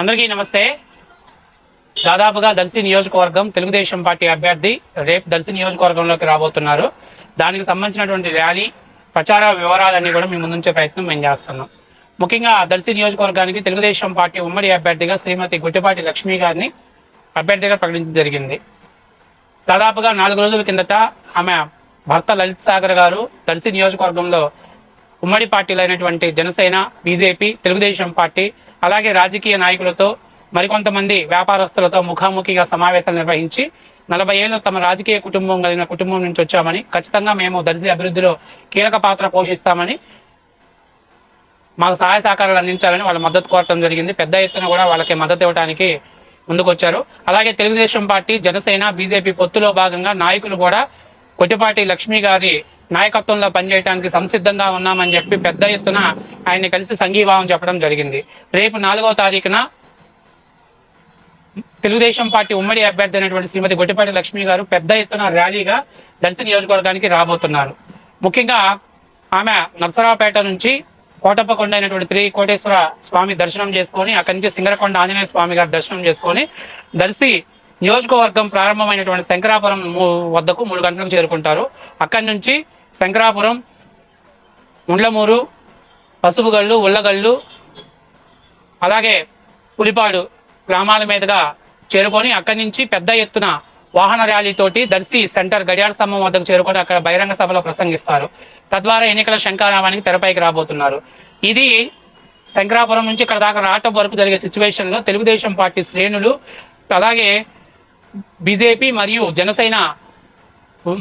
అందరికీ నమస్తే. దాదాపుగా దర్శి నియోజకవర్గం తెలుగుదేశం పార్టీ అభ్యర్థి రేపు దర్శి నియోజకవర్గంలోకి రాబోతున్నారు. దానికి సంబంధించినటువంటి ర్యాలీ ప్రచార వివరాలన్నీ కూడా మేము ముందుంచే ప్రయత్నం మేము చేస్తున్నాం. ముఖ్యంగా దర్శి నియోజకవర్గానికి తెలుగుదేశం పార్టీ ఉమ్మడి అభ్యర్థిగా శ్రీమతి గుట్టిపాటి లక్ష్మి గారిని అభ్యర్థిగా ప్రకటించడం జరిగింది. దాదాపుగా నాలుగు రోజుల కిందట ఆమె భర్త లలిత్ సాగర్ గారు దర్శి నియోజకవర్గంలో ఉమ్మడి పార్టీలైనటువంటి జనసేన బీజేపీ తెలుగుదేశం పార్టీ అలాగే రాజకీయ నాయకులతో మరికొంతమంది వ్యాపారస్తులతో ముఖాముఖిగా సమావేశాలు నిర్వహించి నలభై ఏళ్ళు తమ రాజకీయ కుటుంబం కలిగిన కుటుంబం నుంచి వచ్చామని ఖచ్చితంగా మేము దర్శి అభివృద్ధిలో కీలక పాత్ర పోషిస్తామని మాకు సహాయ సహకారాలు అందించాలని వాళ్ళ మద్దతు కోరటం జరిగింది. పెద్ద ఎత్తున కూడా వాళ్ళకి మద్దతు ఇవ్వడానికి ముందుకొచ్చారు. అలాగే తెలుగుదేశం పార్టీ జనసేన బీజేపీ పొత్తులో భాగంగా నాయకులు కూడా కొట్టిపాటి లక్ష్మి గారి నాయకత్వంలో పనిచేయడానికి సంసిద్ధంగా ఉన్నామని చెప్పి పెద్ద ఎత్తున ఆయన్ని కలిసి సంఘీభావం చెప్పడం జరిగింది. రేపు నాలుగో తారీఖున తెలుగుదేశం పార్టీ ఉమ్మడి అభ్యర్థి అయినటువంటి శ్రీమతి గొట్టిపాటి లక్ష్మి గారు పెద్ద ఎత్తున ర్యాలీగా దర్శి నియోజకవర్గానికి రాబోతున్నారు. ముఖ్యంగా ఆమె నరసరావుపేట నుంచి కోటప్పకొండ అయినటువంటి శ్రీ కోటేశ్వర స్వామి దర్శనం చేసుకొని అక్కడి నుంచి సింగరకొండ ఆంజనేయ స్వామి గారి దర్శనం చేసుకొని దర్శి నియోజకవర్గం ప్రారంభమైనటువంటి శంకరాపురం వద్దకు మూడు గంటలకు చేరుకుంటారు. అక్కడి నుంచి శంకరాపురం ముండ్లమూరు పసుపుగళ్ళు ఉల్లగళ్ళు అలాగే పులిపాడు గ్రామాల మీదుగా చేరుకొని అక్కడి నుంచి పెద్ద ఎత్తున వాహన ర్యాలీతోటి దర్శి సెంటర్ గడియార స్తంభం వద్దకు చేరుకొని అక్కడ బహిరంగ సభలో ప్రసంగిస్తారు. తద్వారా ఎన్నికల శంకారావానికి తెరపైకి రాబోతున్నారు. ఇది శంకరాపురం నుంచి ఇక్కడ దాకా రావటం వరకు జరిగే సిచ్యువేషన్లో తెలుగుదేశం పార్టీ శ్రేణులు అలాగే బీజేపీ మరియు జనసేన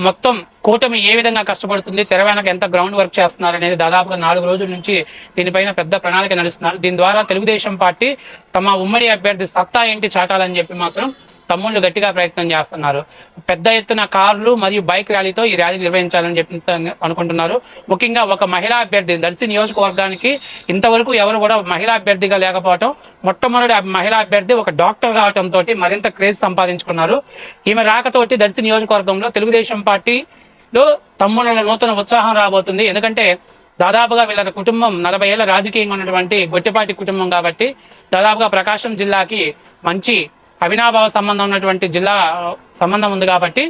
మొత్తం కూటమి ఏ విధంగా కష్టపడుతుంది తెర వెనక ఎంత గ్రౌండ్ వర్క్ చేస్తున్నారు అనేది దాదాపుగా నాలుగు రోజుల నుంచి దీనిపైన పెద్ద ప్రణాళిక నడుస్తున్నారు. దీని ద్వారా తెలుగుదేశం పార్టీ తమ ఉమ్మడి అభ్యర్థి సత్తా ఏంటి చాటాలని చెప్పి మాత్రం తమ్ముళ్ళు గట్టిగా ప్రయత్నం చేస్తున్నారు. పెద్ద ఎత్తున కార్లు మరియు బైక్ ర్యాలీతో ఈ ర్యాలీ నిర్వహించాలని చెప్పి అనుకుంటున్నారు. ముఖ్యంగా ఒక మహిళా అభ్యర్థి దర్శి నియోజకవర్గానికి ఇంతవరకు ఎవరు కూడా మహిళా అభ్యర్థిగా లేకపోవటం మొట్టమొదటి ఆ మహిళా అభ్యర్థి ఒక డాక్టర్ కావటంతో మరింత క్రేజ్ సంపాదించుకున్నారు. ఈమె రాకతోటి దర్శి నియోజకవర్గంలో తెలుగుదేశం పార్టీలో తమ్ముళ్ళ నూతన ఉత్సాహం రాబోతుంది. ఎందుకంటే దాదాపుగా వీళ్ళ కుటుంబం నలభై ఏళ్ళ రాజకీయంగా ఉన్నటువంటి గొట్టపాటి కుటుంబం కాబట్టి దాదాపుగా ప్రకాశం జిల్లాకి మంచి అవినాభావ సంబంధం ఉన్నటువంటి జిల్లా సంబంధం ఉంది కాబట్టి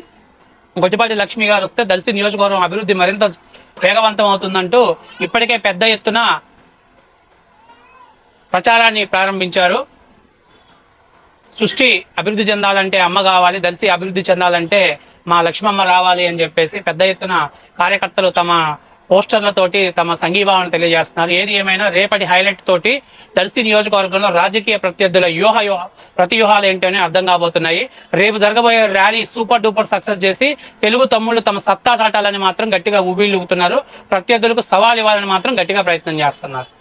గొట్టిపాటి లక్ష్మి గారు వస్తే దర్శి నియోజకవర్గం అభివృద్ధి మరింత వేగవంతం అవుతుందంటూ ఇప్పటికే పెద్ద ఎత్తున ప్రచారాన్ని ప్రారంభించారు. సృష్టి అభివృద్ధి చెందాలంటే అమ్మ కావాలి దర్శి అభివృద్ధి చెందాలంటే మా లక్ష్మమ్మ రావాలి అని చెప్పేసి పెద్ద ఎత్తున కార్యకర్తలు తమ పోస్టర్లతోటి తమ సంఘీభావం తెలియజేస్తున్నారు. ఏది ఏమైనా రేపటి హైలైట్ తోటి దర్శి నియోజకవర్గంలో రాజకీయ ప్రత్యర్థుల వ్యూహ ప్రతివ్యూహాలు ఏంటని అర్థం కాబోతున్నాయి. రేపు జరగబోయే ర్యాలీ సూపర్ డూపర్ సక్సెస్ చేసి తెలుగు తమ్ముళ్ళు తమ సత్తా చాటాలని మాత్రం గట్టిగా ఊబిళ్ళు ఊగుతున్నారు ప్రత్యర్థులకు సవాల్ ఇవ్వాలని మాత్రం గట్టిగా ప్రయత్నం చేస్తున్నారు.